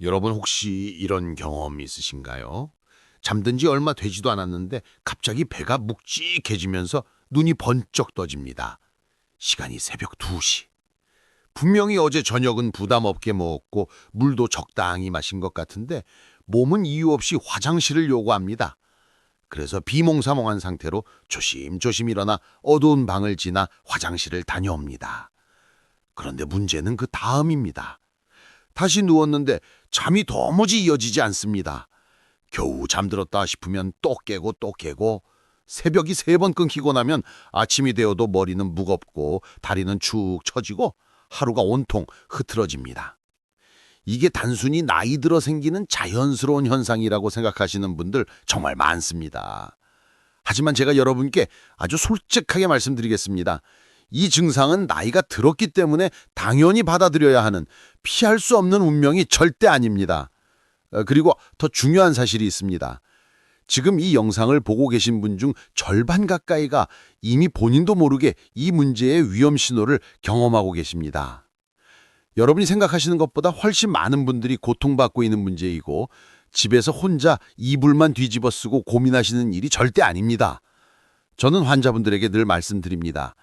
여러분 혹시 이런 경험 있으신가요? 잠든 지 얼마 되지도 않았는데 갑자기 배가 묵직해지면서 눈이 번쩍 떠집니다. 시간이 새벽 2시. 분명히 어제 저녁은 부담 없게 먹었고 물도 적당히 마신 것 같은데 몸은 이유 없이 화장실을 요구합니다. 그래서 비몽사몽한 상태로 조심조심 일어나 어두운 방을 지나 화장실을 다녀옵니다. 그런데 문제는 그 다음입니다. 다시 누웠는데 잠이 도무지 이어지지 않습니다. 겨우 잠들었다 싶으면 또 깨고 또 깨고 새벽이 세 번 끊기고 나면 아침이 되어도 머리는 무겁고 다리는 축 처지고 하루가 온통 흐트러집니다. 이게 단순히 나이 들어 생기는 자연스러운 현상이라고 생각하시는 분들 정말 많습니다. 하지만 제가 여러분께 아주 솔직하게 말씀드리겠습니다. 이 증상은 나이가 들었기 때문에 당연히 받아들여야 하는 피할 수 없는 운명이 절대 아닙니다. 어, 그리고 더 중요한 사실이 있습니다. 지금 이 영상을 보고 계신 분 중 절반 가까이가 이미 본인도 모르게 이 문제의 위험 신호를 경험하고 계십니다. 여러분이 생각하시는 것보다 훨씬 많은 분들이 고통받고 있는 문제이고 집에서 혼자 이불만 뒤집어 쓰고 고민하시는 일이 절대 아닙니다. 저는 환자분들에게 늘 말씀드립니다.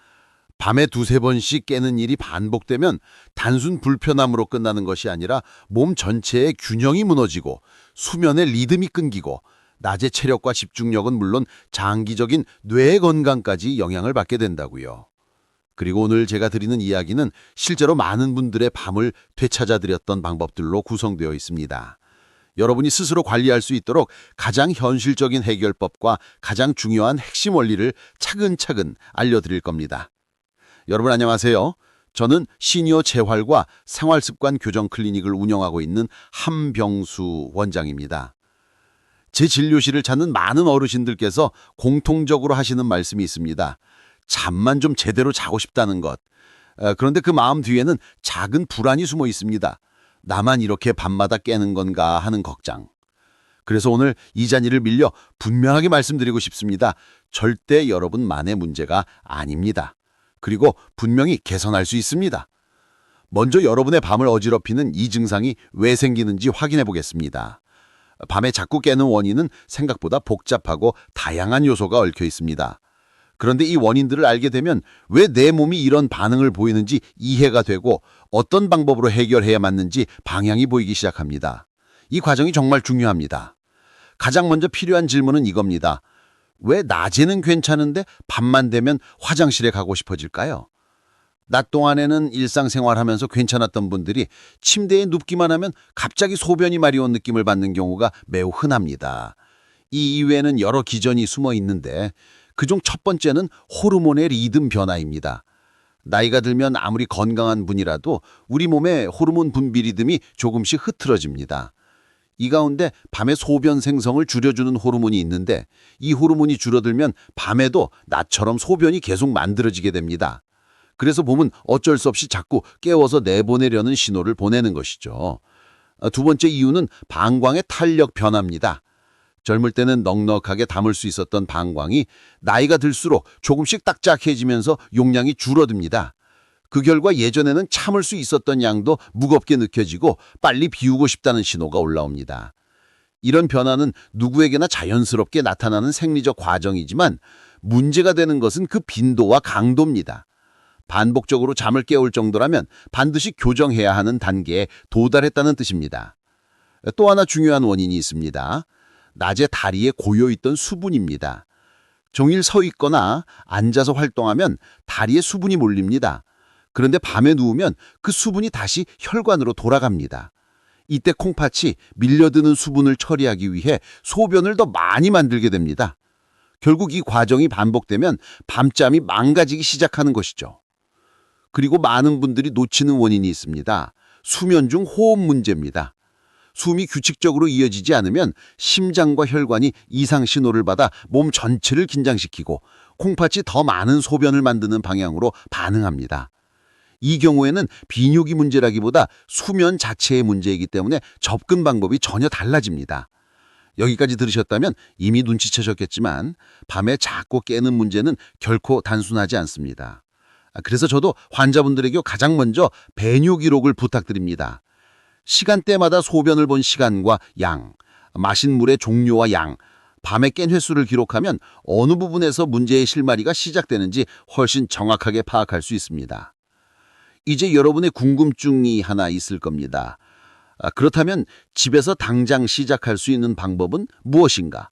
밤에 두세 번씩 깨는 일이 반복되면 단순 불편함으로 끝나는 것이 아니라 몸 전체의 균형이 무너지고 수면의 리듬이 끊기고 낮의 체력과 집중력은 물론 장기적인 뇌 건강까지 영향을 받게 된다고요. 그리고 오늘 제가 드리는 이야기는 실제로 많은 분들의 밤을 되찾아 드렸던 방법들로 구성되어 있습니다. 여러분이 스스로 관리할 수 있도록 가장 현실적인 해결법과 가장 중요한 핵심 원리를 차근차근 알려드릴 겁니다. 여러분 안녕하세요. 저는 시니어 재활과 생활습관 교정 클리닉을 운영하고 있는 함병수 원장입니다. 제 진료실을 찾는 많은 어르신들께서 공통적으로 하시는 말씀이 있습니다. 잠만 좀 제대로 자고 싶다는 것. 어, 그런데 그 마음 뒤에는 작은 불안이 숨어 있습니다. 나만 이렇게 밤마다 깨는 건가 하는 걱정. 그래서 오늘 이 잔이를 밀려 분명하게 말씀드리고 싶습니다. 절대 여러분만의 문제가 아닙니다. 그리고 분명히 개선할 수 있습니다. 먼저 여러분의 밤을 어지럽히는 이 증상이 왜 생기는지 확인해 보겠습니다. 밤에 자꾸 깨는 원인은 생각보다 복잡하고 다양한 요소가 얽혀 있습니다. 그런데 이 원인들을 알게 되면 왜 내 몸이 이런 반응을 보이는지 이해가 되고 어떤 방법으로 해결해야 맞는지 방향이 보이기 시작합니다. 이 과정이 정말 중요합니다. 가장 먼저 필요한 질문은 이겁니다. 왜 낮에는 괜찮은데 밤만 되면 화장실에 가고 싶어질까요? 낮 동안에는 일상생활하면서 괜찮았던 분들이 침대에 눕기만 하면 갑자기 소변이 마려운 느낌을 받는 경우가 매우 흔합니다. 이 이외에는 여러 기전이 숨어 있는데 그중 첫 번째는 호르몬의 리듬 변화입니다. 나이가 들면 아무리 건강한 분이라도 우리 몸의 호르몬 분비 리듬이 조금씩 흐트러집니다. 이 가운데 밤에 소변 생성을 줄여주는 호르몬이 있는데 이 호르몬이 줄어들면 밤에도 낮처럼 소변이 계속 만들어지게 됩니다. 그래서 몸은 어쩔 수 없이 자꾸 깨워서 내보내려는 신호를 보내는 것이죠. 아, 두 번째 이유는 방광의 탄력 변화입니다. 젊을 때는 넉넉하게 담을 수 있었던 방광이 나이가 들수록 조금씩 딱딱해지면서 용량이 줄어듭니다. 그 결과 예전에는 참을 수 있었던 양도 무겁게 느껴지고 빨리 비우고 싶다는 신호가 올라옵니다. 이런 변화는 누구에게나 자연스럽게 나타나는 생리적 과정이지만 문제가 되는 것은 그 빈도와 강도입니다. 반복적으로 잠을 깨울 정도라면 반드시 교정해야 하는 단계에 도달했다는 뜻입니다. 또 하나 중요한 원인이 있습니다. 낮에 다리에 고여있던 수분입니다. 종일 서 있거나 앉아서 활동하면 다리에 수분이 몰립니다. 그런데 밤에 누우면 그 수분이 다시 혈관으로 돌아갑니다. 이때 콩팥이 밀려드는 수분을 처리하기 위해 소변을 더 많이 만들게 됩니다. 결국 이 과정이 반복되면 밤잠이 망가지기 시작하는 것이죠. 그리고 많은 분들이 놓치는 원인이 있습니다. 수면 중 호흡 문제입니다. 숨이 규칙적으로 이어지지 않으면 심장과 혈관이 이상 신호를 받아 몸 전체를 긴장시키고 콩팥이 더 많은 소변을 만드는 방향으로 반응합니다. 이 경우에는 비뇨기 문제라기보다 수면 자체의 문제이기 때문에 접근 방법이 전혀 달라집니다. 여기까지 들으셨다면 이미 눈치채셨겠지만 밤에 자꾸 깨는 문제는 결코 단순하지 않습니다. 그래서 저도 환자분들에게 가장 먼저 배뇨 기록을 부탁드립니다. 시간대마다 소변을 본 시간과 양, 마신 물의 종류와 양, 밤에 깬 횟수를 기록하면 어느 부분에서 문제의 실마리가 시작되는지 훨씬 정확하게 파악할 수 있습니다. 이제 여러분의 궁금증이 하나 있을 겁니다. 아, 그렇다면 집에서 당장 시작할 수 있는 방법은 무엇인가?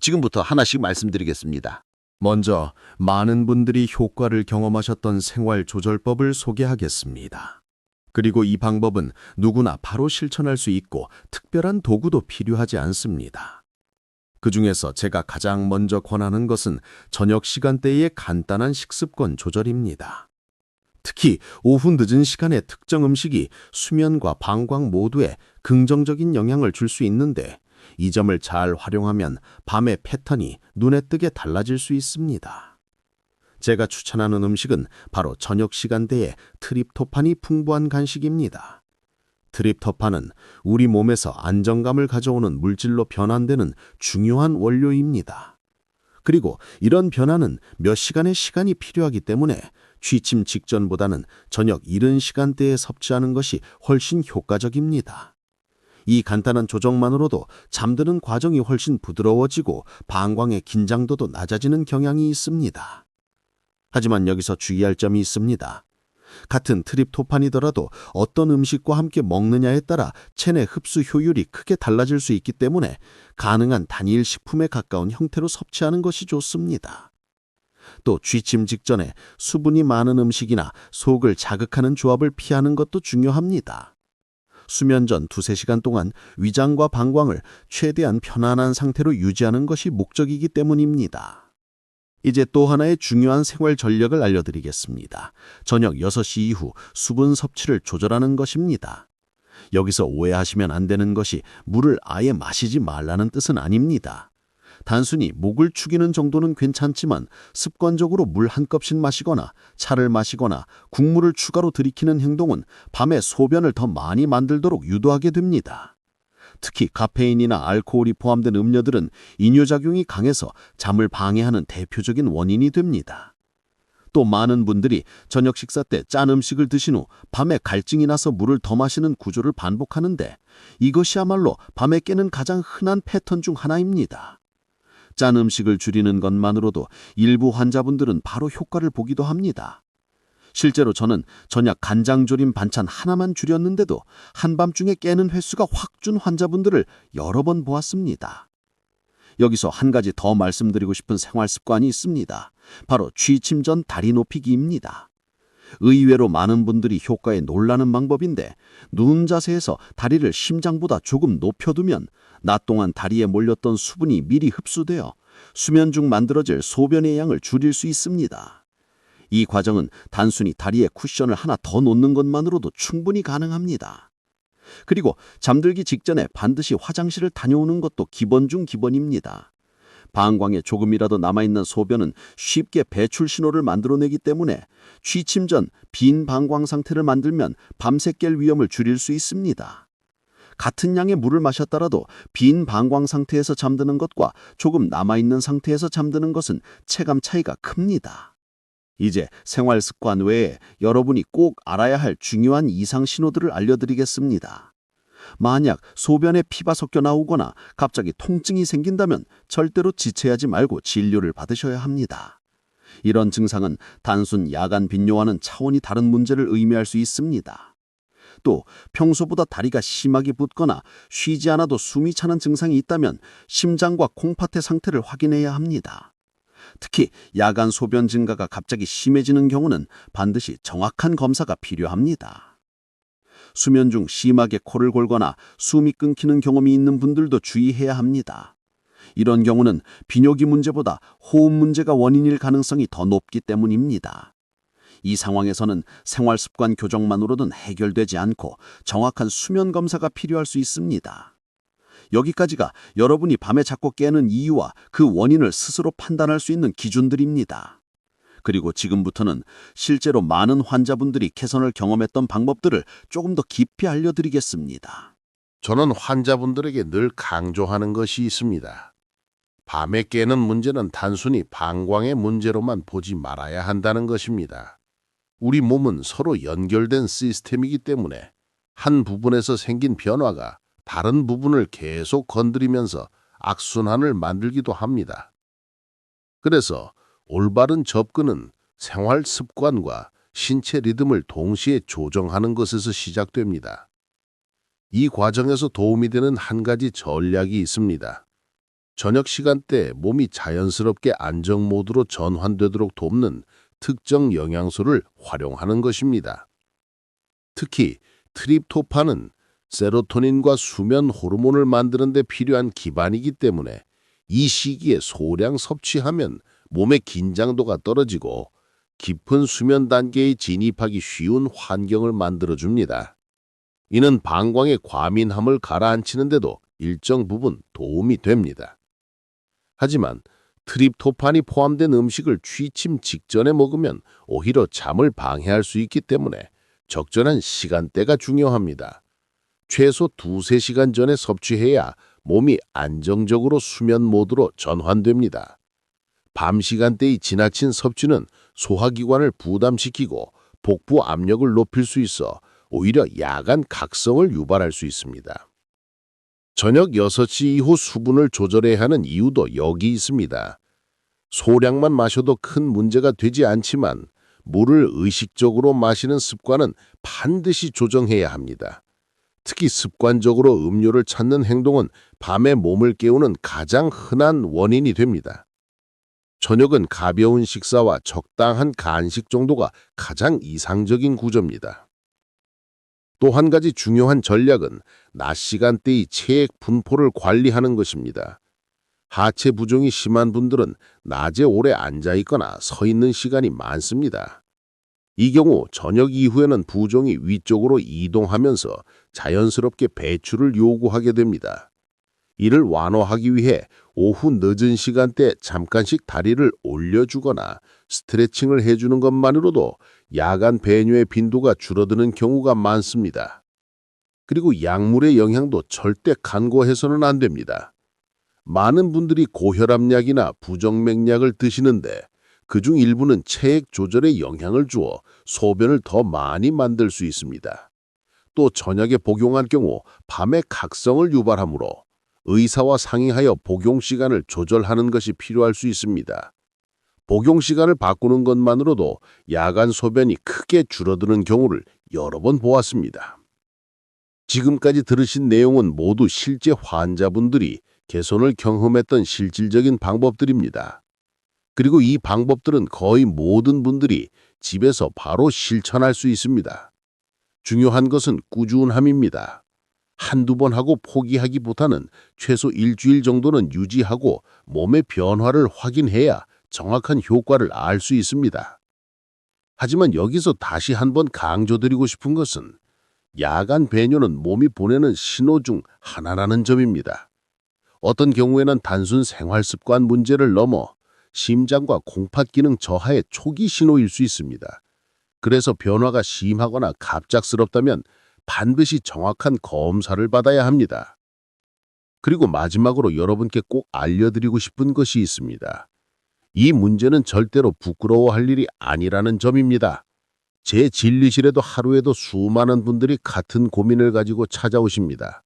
지금부터 하나씩 말씀드리겠습니다. 먼저 많은 분들이 효과를 경험하셨던 생활 조절법을 소개하겠습니다. 그리고 이 방법은 누구나 바로 실천할 수 있고 특별한 도구도 필요하지 않습니다. 그 중에서 제가 가장 먼저 권하는 것은 저녁 시간대의 간단한 식습관 조절입니다. 특히 오후 늦은 시간에 특정 음식이 수면과 방광 모두에 긍정적인 영향을 줄 수 있는데 이 점을 잘 활용하면 밤의 패턴이 눈에 띄게 달라질 수 있습니다. 제가 추천하는 음식은 바로 저녁 시간대에 트립토판이 풍부한 간식입니다. 트립토판은 우리 몸에서 안정감을 가져오는 물질로 변환되는 중요한 원료입니다. 그리고 이런 변화는 몇 시간의 시간이 필요하기 때문에 취침 직전보다는 저녁 이른 시간대에 섭취하는 것이 훨씬 효과적입니다. 이 간단한 조정만으로도 잠드는 과정이 훨씬 부드러워지고 방광의 긴장도도 낮아지는 경향이 있습니다. 하지만 여기서 주의할 점이 있습니다. 같은 트립토판이더라도 어떤 음식과 함께 먹느냐에 따라 체내 흡수 효율이 크게 달라질 수 있기 때문에 가능한 단일 식품에 가까운 형태로 섭취하는 것이 좋습니다. 또 취침 직전에 수분이 많은 음식이나 속을 자극하는 조합을 피하는 것도 중요합니다. 수면 전 두세 시간 동안 위장과 방광을 최대한 편안한 상태로 유지하는 것이 목적이기 때문입니다. 이제 또 하나의 중요한 생활 전략을 알려드리겠습니다. 저녁 6시 이후 수분 섭취를 조절하는 것입니다. 여기서 오해하시면 안 되는 것이 물을 아예 마시지 말라는 뜻은 아닙니다. 단순히 목을 축이는 정도는 괜찮지만 습관적으로 물 한 컵씩 마시거나 차를 마시거나 국물을 추가로 들이키는 행동은 밤에 소변을 더 많이 만들도록 유도하게 됩니다. 특히 카페인이나 알코올이 포함된 음료들은 이뇨작용이 강해서 잠을 방해하는 대표적인 원인이 됩니다. 또 많은 분들이 저녁 식사 때 짠 음식을 드신 후 밤에 갈증이 나서 물을 더 마시는 구조를 반복하는데 이것이야말로 밤에 깨는 가장 흔한 패턴 중 하나입니다. 짠 음식을 줄이는 것만으로도 일부 환자분들은 바로 효과를 보기도 합니다. 실제로 저는 저녁 간장조림 반찬 하나만 줄였는데도 한밤중에 깨는 횟수가 확 준 환자분들을 여러 번 보았습니다. 여기서 한 가지 더 말씀드리고 싶은 생활 습관이 있습니다. 바로 취침 전 다리 높이기입니다. 의외로 많은 분들이 효과에 놀라는 방법인데 누운 자세에서 다리를 심장보다 조금 높여두면 낮 동안 다리에 몰렸던 수분이 미리 흡수되어 수면 중 만들어질 소변의 양을 줄일 수 있습니다. 이 과정은 단순히 다리에 쿠션을 하나 더 놓는 것만으로도 충분히 가능합니다. 그리고 잠들기 직전에 반드시 화장실을 다녀오는 것도 기본 중 기본입니다. 방광에 조금이라도 남아있는 소변은 쉽게 배출 신호를 만들어내기 때문에 취침 전 빈 방광 상태를 만들면 밤새 깰 위험을 줄일 수 있습니다. 같은 양의 물을 마셨더라도 빈 방광 상태에서 잠드는 것과 조금 남아있는 상태에서 잠드는 것은 체감 차이가 큽니다. 이제 생활 습관 외에 여러분이 꼭 알아야 할 중요한 이상 신호들을 알려드리겠습니다. 만약 소변에 피가 섞여 나오거나 갑자기 통증이 생긴다면 절대로 지체하지 말고 진료를 받으셔야 합니다. 이런 증상은 단순 야간 빈뇨와는 차원이 다른 문제를 의미할 수 있습니다. 또 평소보다 다리가 심하게 붓거나 쉬지 않아도 숨이 차는 증상이 있다면 심장과 콩팥의 상태를 확인해야 합니다. 특히 야간 소변 증가가 갑자기 심해지는 경우는 반드시 정확한 검사가 필요합니다. 수면 중 심하게 코를 골거나 숨이 끊기는 경험이 있는 분들도 주의해야 합니다. 이런 경우는 비뇨기 문제보다 호흡 문제가 원인일 가능성이 더 높기 때문입니다. 이 상황에서는 생활 습관 교정만으로는 해결되지 않고 정확한 수면 검사가 필요할 수 있습니다. 여기까지가 여러분이 밤에 자꾸 깨는 이유와 그 원인을 스스로 판단할 수 있는 기준들입니다. 그리고 지금부터는 실제로 많은 환자분들이 개선을 경험했던 방법들을 조금 더 깊이 알려드리겠습니다. 저는 환자분들에게 늘 강조하는 것이 있습니다. 밤에 깨는 문제는 단순히 방광의 문제로만 보지 말아야 한다는 것입니다. 우리 몸은 서로 연결된 시스템이기 때문에 한 부분에서 생긴 변화가 다른 부분을 계속 건드리면서 악순환을 만들기도 합니다. 그래서 올바른 접근은 생활 습관과 신체 리듬을 동시에 조정하는 것에서 시작됩니다. 이 과정에서 도움이 되는 한 가지 전략이 있습니다. 저녁 시간대 몸이 자연스럽게 안정 모드로 전환되도록 돕는 특정 영양소를 활용하는 것입니다. 특히 트립토판은 세로토닌과 수면 호르몬을 만드는 데 필요한 기반이기 때문에 이 시기에 소량 섭취하면 몸의 긴장도가 떨어지고 깊은 수면 단계에 진입하기 쉬운 환경을 만들어 줍니다. 이는 방광의 과민함을 가라앉히는 데도 일정 부분 도움이 됩니다. 하지만 트립토판이 포함된 음식을 취침 직전에 먹으면 오히려 잠을 방해할 수 있기 때문에 적절한 시간대가 중요합니다. 최소 두세 시간 전에 섭취해야 몸이 안정적으로 수면 모드로 전환됩니다. 밤 시간대의 지나친 섭취는 소화기관을 부담시키고 복부 압력을 높일 수 있어 오히려 야간 각성을 유발할 수 있습니다. 저녁 6시 이후 수분을 조절해야 하는 이유도 여기 있습니다. 소량만 마셔도 큰 문제가 되지 않지만 물을 의식적으로 마시는 습관은 반드시 조정해야 합니다. 특히 습관적으로 음료를 찾는 행동은 밤에 몸을 깨우는 가장 흔한 원인이 됩니다. 저녁은 가벼운 식사와 적당한 간식 정도가 가장 이상적인 구조입니다. 또 한 가지 중요한 전략은 낮 시간대의 체액 분포를 관리하는 것입니다. 하체 부종이 심한 분들은 낮에 오래 앉아 있거나 서 있는 시간이 많습니다. 이 경우 저녁 이후에는 부종이 위쪽으로 이동하면서 자연스럽게 배출을 요구하게 됩니다. 이를 완화하기 위해 오후 늦은 시간대 잠깐씩 다리를 올려주거나 스트레칭을 해주는 것만으로도 야간 배뇨의 빈도가 줄어드는 경우가 많습니다. 그리고 약물의 영향도 절대 간과해서는 안 됩니다. 많은 분들이 고혈압약이나 부정맥약을 드시는데 그중 일부는 체액 조절에 영향을 주어 소변을 더 많이 만들 수 있습니다. 또 저녁에 복용할 경우 밤에 각성을 유발하므로 의사와 상의하여 복용 시간을 조절하는 것이 필요할 수 있습니다. 복용 시간을 바꾸는 것만으로도 야간 소변이 크게 줄어드는 경우를 여러 번 보았습니다. 지금까지 들으신 내용은 모두 실제 환자분들이 개선을 경험했던 실질적인 방법들입니다. 그리고 이 방법들은 거의 모든 분들이 집에서 바로 실천할 수 있습니다. 중요한 것은 꾸준함입니다. 한두 번 하고 포기하기보다는 최소 일주일 정도는 유지하고 몸의 변화를 확인해야 정확한 효과를 알 수 있습니다. 하지만 여기서 다시 한번 강조드리고 싶은 것은 야간 배뇨는 몸이 보내는 신호 중 하나라는 점입니다. 어떤 경우에는 단순 생활 습관 문제를 넘어 심장과 공팥 기능 저하의 초기 신호일 수 있습니다. 그래서 변화가 심하거나 갑작스럽다면 반드시 정확한 검사를 받아야 합니다. 그리고 마지막으로 여러분께 꼭 알려드리고 싶은 것이 있습니다. 이 문제는 절대로 부끄러워할 일이 아니라는 점입니다. 제 진리실에도 하루에도 수많은 분들이 같은 고민을 가지고 찾아오십니다.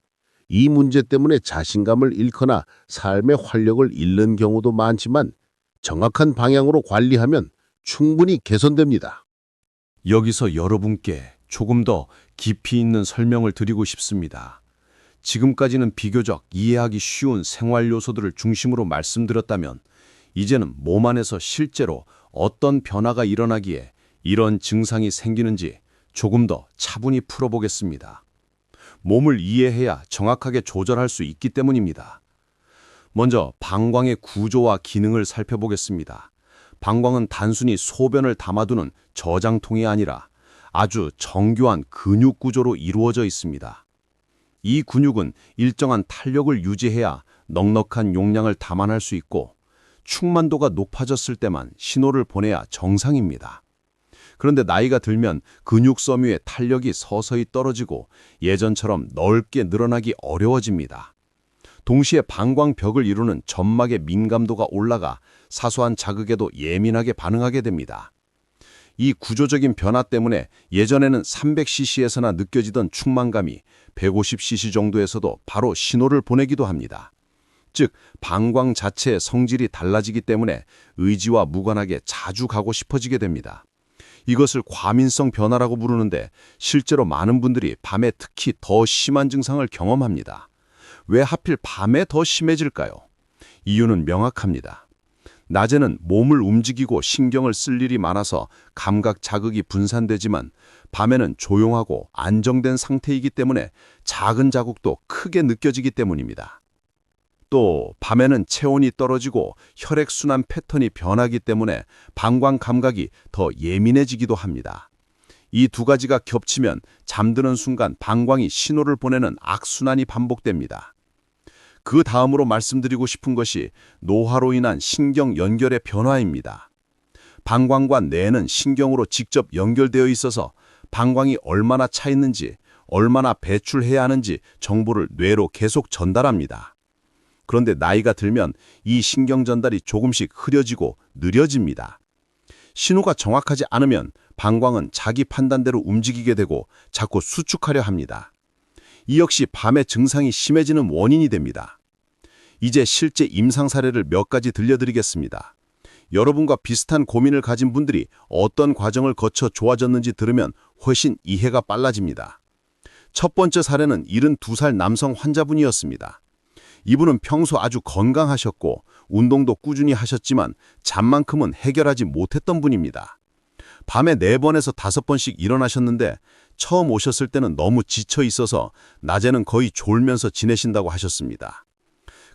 이 문제 때문에 자신감을 잃거나 삶의 활력을 잃는 경우도 많지만 정확한 방향으로 관리하면 충분히 개선됩니다. 여기서 여러분께 조금 더 깊이 있는 설명을 드리고 싶습니다. 지금까지는 비교적 이해하기 쉬운 생활 요소들을 중심으로 말씀드렸다면 이제는 몸 안에서 실제로 어떤 변화가 일어나기에 이런 증상이 생기는지 조금 더 차분히 풀어보겠습니다. 몸을 이해해야 정확하게 조절할 수 있기 때문입니다. 먼저 방광의 구조와 기능을 살펴보겠습니다. 방광은 단순히 소변을 담아두는 저장통이 아니라 아주 정교한 근육 구조로 이루어져 있습니다. 이 근육은 일정한 탄력을 유지해야 넉넉한 용량을 담아낼 수 있고 충만도가 높아졌을 때만 신호를 보내야 정상입니다. 그런데 나이가 들면 근육 섬유의 탄력이 서서히 떨어지고 예전처럼 넓게 늘어나기 어려워집니다. 동시에 방광벽을 이루는 점막의 민감도가 올라가 사소한 자극에도 예민하게 반응하게 됩니다. 이 구조적인 변화 때문에 예전에는 300cc에서나 느껴지던 충만감이 150cc 정도에서도 바로 신호를 보내기도 합니다. 즉, 방광 자체의 성질이 달라지기 때문에 의지와 무관하게 자주 가고 싶어지게 됩니다. 이것을 과민성 변화라고 부르는데 실제로 많은 분들이 밤에 특히 더 심한 증상을 경험합니다. 왜 하필 밤에 더 심해질까요? 이유는 명확합니다. 낮에는 몸을 움직이고 신경을 쓸 일이 많아서 감각 자극이 분산되지만 밤에는 조용하고 안정된 상태이기 때문에 작은 자국도 크게 느껴지기 때문입니다. 또 밤에는 체온이 떨어지고 혈액순환 패턴이 변하기 때문에 방광 감각이 더 예민해지기도 합니다. 이 두 가지가 겹치면 잠드는 순간 방광이 신호를 보내는 악순환이 반복됩니다. 그 다음으로 말씀드리고 싶은 것이 노화로 인한 신경 연결의 변화입니다. 방광과 뇌는 신경으로 직접 연결되어 있어서 방광이 얼마나 차 있는지, 얼마나 배출해야 하는지 정보를 뇌로 계속 전달합니다. 그런데 나이가 들면 이 신경 전달이 조금씩 흐려지고 느려집니다. 신호가 정확하지 않으면 방광은 자기 판단대로 움직이게 되고 자꾸 수축하려 합니다. 이 역시 밤의 증상이 심해지는 원인이 됩니다. 이제 실제 임상 사례를 몇 가지 들려드리겠습니다. 여러분과 비슷한 고민을 가진 분들이 어떤 과정을 거쳐 좋아졌는지 들으면 훨씬 이해가 빨라집니다. 첫 번째 사례는 72살 남성 환자분이었습니다. 이분은 평소 아주 건강하셨고 운동도 꾸준히 하셨지만 잠만큼은 해결하지 못했던 분입니다. 밤에 4번에서 5번씩 일어나셨는데 처음 오셨을 때는 너무 지쳐 있어서 낮에는 거의 졸면서 지내신다고 하셨습니다.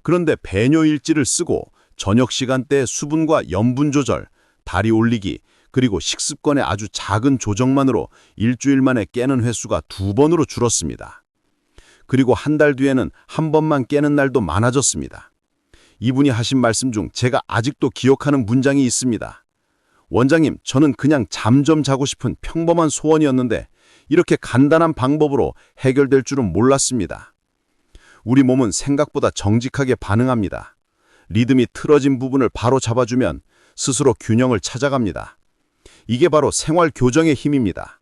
그런데 배뇨일지를 쓰고 저녁 시간대에 수분과 염분 조절, 다리 올리기, 그리고 식습관의 아주 작은 조정만으로 일주일 만에 깨는 횟수가 두 번으로 줄었습니다. 그리고 한 달 뒤에는 한 번만 깨는 날도 많아졌습니다. 이분이 하신 말씀 중 제가 아직도 기억하는 문장이 있습니다. 원장님, 저는 그냥 잠 좀 자고 싶은 평범한 소원이었는데 이렇게 간단한 방법으로 해결될 줄은 몰랐습니다. 우리 몸은 생각보다 정직하게 반응합니다. 리듬이 틀어진 부분을 바로 잡아주면 스스로 균형을 찾아갑니다. 이게 바로 생활 교정의 힘입니다.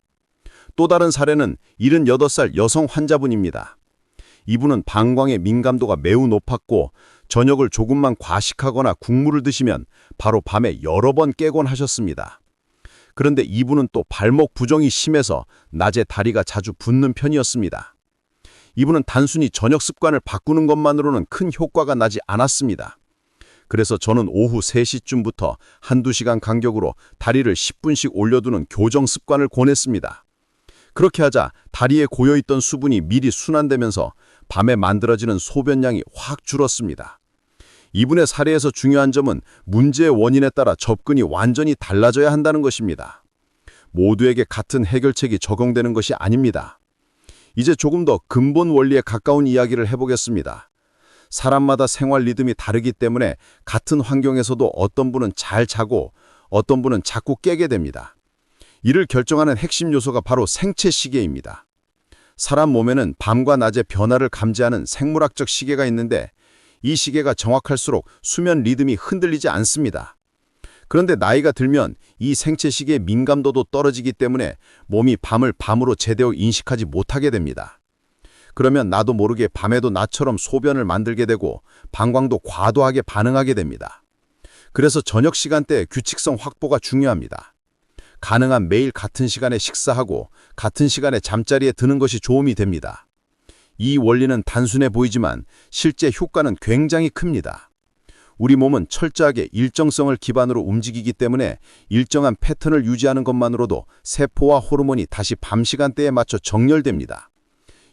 또 다른 사례는 78살 여성 환자분입니다. 이분은 방광의 민감도가 매우 높았고 저녁을 조금만 과식하거나 국물을 드시면 바로 밤에 여러 번 깨곤 하셨습니다. 그런데 이분은 또 발목 부종이 심해서 낮에 다리가 자주 붓는 편이었습니다. 이분은 단순히 저녁 습관을 바꾸는 것만으로는 큰 효과가 나지 않았습니다. 그래서 저는 오후 3시쯤부터 한두 시간 간격으로 다리를 10분씩 올려두는 교정 습관을 권했습니다. 그렇게 하자 다리에 고여있던 수분이 미리 순환되면서 밤에 만들어지는 소변량이 확 줄었습니다. 이분의 사례에서 중요한 점은 문제의 원인에 따라 접근이 완전히 달라져야 한다는 것입니다. 모두에게 같은 해결책이 적용되는 것이 아닙니다. 이제 조금 더 근본 원리에 가까운 이야기를 해보겠습니다. 사람마다 생활 리듬이 다르기 때문에 같은 환경에서도 어떤 분은 잘 자고 어떤 분은 자꾸 깨게 됩니다. 이를 결정하는 핵심 요소가 바로 생체 시계입니다. 사람 몸에는 밤과 낮의 변화를 감지하는 생물학적 시계가 있는데 이 시계가 정확할수록 수면 리듬이 흔들리지 않습니다. 그런데 나이가 들면 이 생체 시계의 민감도도 떨어지기 때문에 몸이 밤을 밤으로 제대로 인식하지 못하게 됩니다. 그러면 나도 모르게 밤에도 나처럼 소변을 만들게 되고 방광도 과도하게 반응하게 됩니다. 그래서 저녁 시간대 규칙성 확보가 중요합니다. 가능한 매일 같은 시간에 식사하고 같은 시간에 잠자리에 드는 것이 도움이 됩니다. 이 원리는 단순해 보이지만 실제 효과는 굉장히 큽니다. 우리 몸은 철저하게 일정성을 기반으로 움직이기 때문에 일정한 패턴을 유지하는 것만으로도 세포와 호르몬이 다시 밤 시간대에 맞춰 정렬됩니다.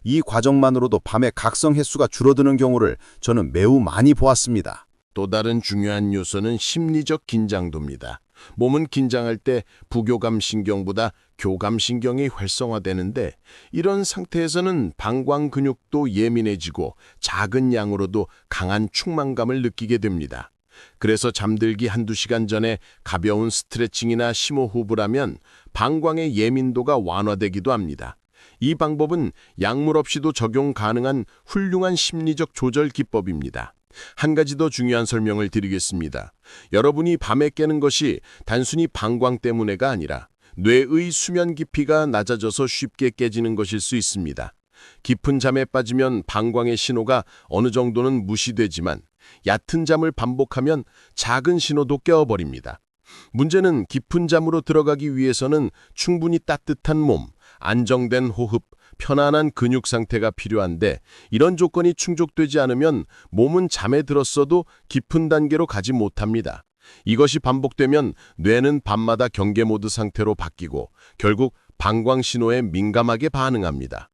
이 과정만으로도 밤의 각성 횟수가 줄어드는 경우를 저는 매우 많이 보았습니다. 또 다른 중요한 요소는 심리적 긴장도입니다. 몸은 긴장할 때 부교감 신경보다 교감 신경이 활성화되는데 이런 상태에서는 방광 근육도 예민해지고 작은 양으로도 강한 충만감을 느끼게 됩니다. 그래서 잠들기 한두 시간 전에 가벼운 스트레칭이나 심호흡을 하면 방광의 예민도가 완화되기도 합니다. 이 방법은 약물 없이도 적용 가능한 훌륭한 심리적 조절 기법입니다. 한 가지 더 중요한 설명을 드리겠습니다. 여러분이 밤에 깨는 것이 단순히 방광 때문에가 아니라 뇌의 수면 깊이가 낮아져서 쉽게 깨지는 것일 수 있습니다. 깊은 잠에 빠지면 방광의 신호가 어느 정도는 무시되지만 얕은 잠을 반복하면 작은 신호도 깨어버립니다. 문제는 깊은 잠으로 들어가기 위해서는 충분히 따뜻한 몸, 안정된 호흡, 편안한 근육 상태가 필요한데 이런 조건이 충족되지 않으면 몸은 잠에 들었어도 깊은 단계로 가지 못합니다. 이것이 반복되면 뇌는 밤마다 경계 모드 상태로 바뀌고 결국 방광 신호에 민감하게 반응합니다.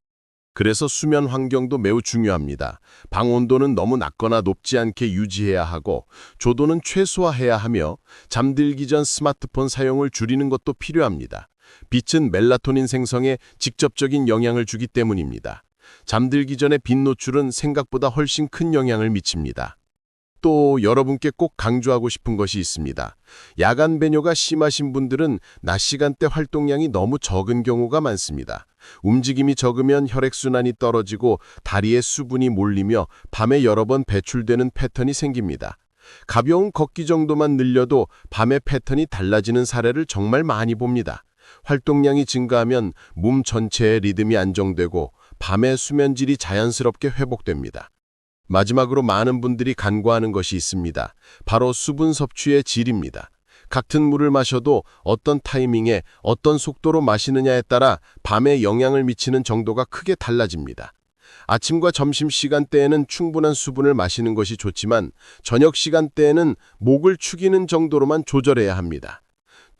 그래서 수면 환경도 매우 중요합니다. 방 온도는 너무 낮거나 높지 않게 유지해야 하고 조도는 최소화해야 하며 잠들기 전 스마트폰 사용을 줄이는 것도 필요합니다. 빛은 멜라토닌 생성에 직접적인 영향을 주기 때문입니다. 잠들기 전에 빛 노출은 생각보다 훨씬 큰 영향을 미칩니다. 또 여러분께 꼭 강조하고 싶은 것이 있습니다. 야간 배뇨가 심하신 분들은 낮 시간대 활동량이 너무 적은 경우가 많습니다. 움직임이 적으면 혈액순환이 떨어지고 다리에 수분이 몰리며 밤에 여러 번 배출되는 패턴이 생깁니다. 가벼운 걷기 정도만 늘려도 밤의 패턴이 달라지는 사례를 정말 많이 봅니다. 활동량이 증가하면 몸 전체의 리듬이 안정되고 밤의 수면질이 자연스럽게 회복됩니다. 마지막으로 많은 분들이 간과하는 것이 있습니다. 바로 수분 섭취의 질입니다. 같은 물을 마셔도 어떤 타이밍에 어떤 속도로 마시느냐에 따라 밤에 영향을 미치는 정도가 크게 달라집니다. 아침과 점심 시간대에는 충분한 수분을 마시는 것이 좋지만 저녁 시간대에는 목을 축이는 정도로만 조절해야 합니다.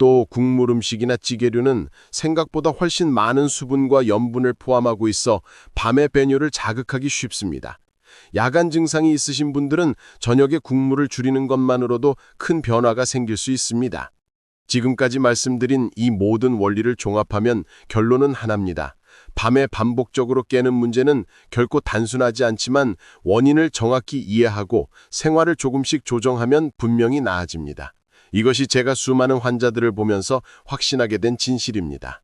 또 국물 음식이나 찌개류는 생각보다 훨씬 많은 수분과 염분을 포함하고 있어 밤의 배뇨를 자극하기 쉽습니다. 야간 증상이 있으신 분들은 저녁에 국물을 줄이는 것만으로도 큰 변화가 생길 수 있습니다. 지금까지 말씀드린 이 모든 원리를 종합하면 결론은 하나입니다. 밤에 반복적으로 깨는 문제는 결코 단순하지 않지만 원인을 정확히 이해하고 생활을 조금씩 조정하면 분명히 나아집니다. 이것이 제가 수많은 환자들을 보면서 확신하게 된 진실입니다.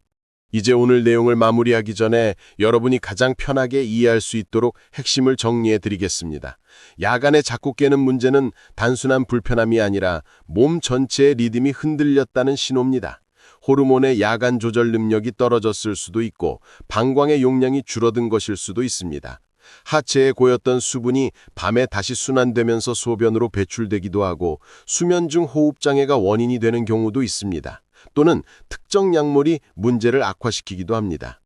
이제 오늘 내용을 마무리하기 전에 여러분이 가장 편하게 이해할 수 있도록 핵심을 정리해 드리겠습니다. 야간에 자꾸 깨는 문제는 단순한 불편함이 아니라 몸 전체의 리듬이 흔들렸다는 신호입니다. 호르몬의 야간 조절 능력이 떨어졌을 수도 있고 방광의 용량이 줄어든 것일 수도 있습니다. 하체에 고였던 수분이 밤에 다시 순환되면서 소변으로 배출되기도 하고 수면 중 호흡 장애가 원인이 되는 경우도 있습니다. 또는 특정 약물이 문제를 악화시키기도 합니다.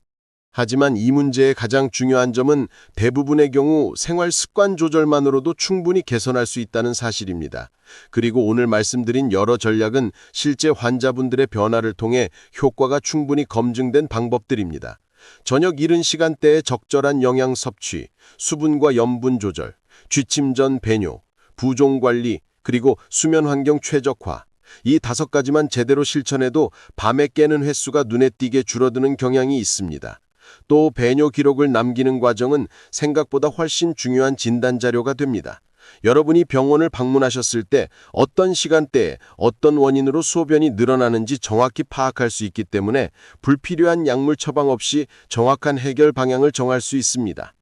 하지만 이 문제의 가장 중요한 점은 대부분의 경우 생활 습관 조절만으로도 충분히 개선할 수 있다는 사실입니다. 그리고 오늘 말씀드린 여러 전략은 실제 환자분들의 변화를 통해 효과가 충분히 검증된 방법들입니다. 저녁 이른 시간대에 적절한 영양 섭취, 수분과 염분 조절, 취침 전 배뇨, 부종 관리, 그리고 수면 환경 최적화. 이 다섯 가지만 제대로 실천해도 밤에 깨는 횟수가 눈에 띄게 줄어드는 경향이 있습니다. 또 배뇨 기록을 남기는 과정은 생각보다 훨씬 중요한 진단 자료가 됩니다. 여러분이 병원을 방문하셨을 때 어떤 시간대에 어떤 원인으로 소변이 늘어나는지 정확히 파악할 수 있기 때문에 불필요한 약물 처방 없이 정확한 해결 방향을 정할 수 있습니다.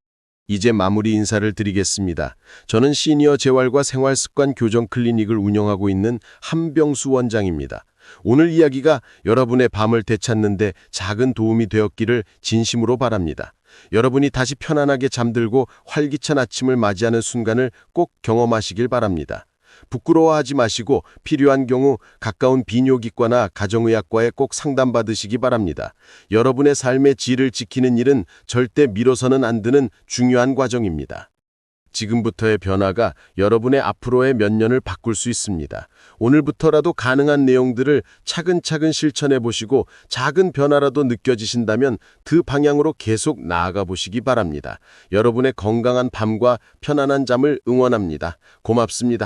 이제 마무리 인사를 드리겠습니다. 저는 시니어 재활과 생활습관 교정 클리닉을 운영하고 있는 한병수 원장입니다. 오늘 이야기가 여러분의 밤을 되찾는데 작은 도움이 되었기를 진심으로 바랍니다. 여러분이 다시 편안하게 잠들고 활기찬 아침을 맞이하는 순간을 꼭 경험하시길 바랍니다. 부끄러워하지 마시고 필요한 경우 가까운 비뇨기과나 가정의학과에 꼭 상담받으시기 바랍니다. 여러분의 삶의 질을 지키는 일은 절대 미뤄서는 안 되는 중요한 과정입니다. 지금부터의 변화가 여러분의 앞으로의 몇 년을 바꿀 수 있습니다. 오늘부터라도 가능한 내용들을 차근차근 실천해 보시고 작은 변화라도 느껴지신다면 그 방향으로 계속 나아가 보시기 바랍니다. 여러분의 건강한 밤과 편안한 잠을 응원합니다. 고맙습니다.